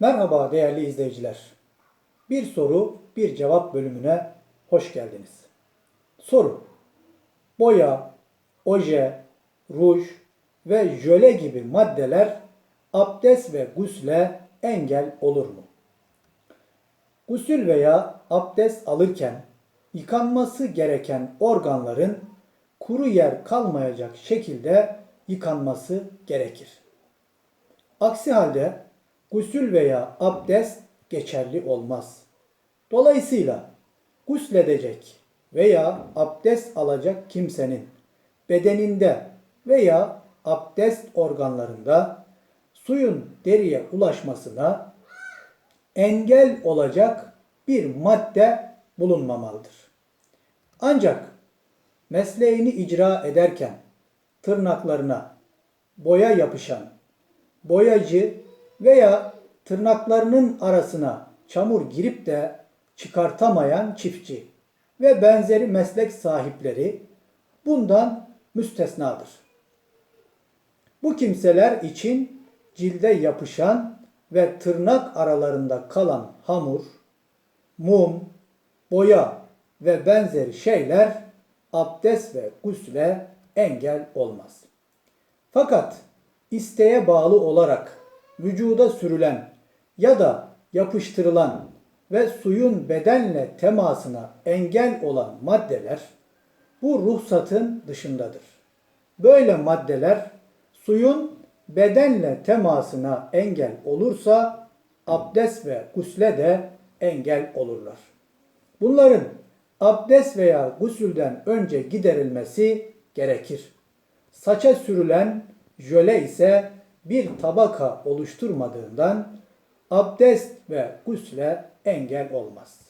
Merhaba değerli izleyiciler. Bir soru, bir cevap bölümüne hoş geldiniz. Soru. Boya, oje, ruj ve jöle gibi maddeler abdest ve gusle engel olur mu? Gusül veya abdest alırken yıkanması gereken organların kuru yer kalmayacak şekilde yıkanması gerekir. Aksi halde gusül veya abdest geçerli olmaz. Dolayısıyla gusledecek veya abdest alacak kimsenin bedeninde veya abdest organlarında suyun deriye ulaşmasına engel olacak bir madde bulunmamalıdır. Ancak mesleğini icra ederken tırnaklarına boya yapışan boyacı veya tırnaklarının arasına çamur girip de çıkartamayan çiftçi ve benzeri meslek sahipleri bundan müstesnadır. Bu kimseler için cilde yapışan ve tırnak aralarında kalan hamur, mum, boya ve benzeri şeyler abdest ve gusle engel olmaz. Fakat isteğe bağlı olarak vücuda sürülen ya da yapıştırılan ve suyun bedenle temasına engel olan maddeler bu ruhsatın dışındadır. Böyle maddeler suyun bedenle temasına engel olursa abdest ve gusle de engel olurlar. Bunların abdest veya gusülden önce giderilmesi gerekir. Saça sürülen jöle ise bir tabaka oluşturmadığından abdest ve gusle engel olmaz.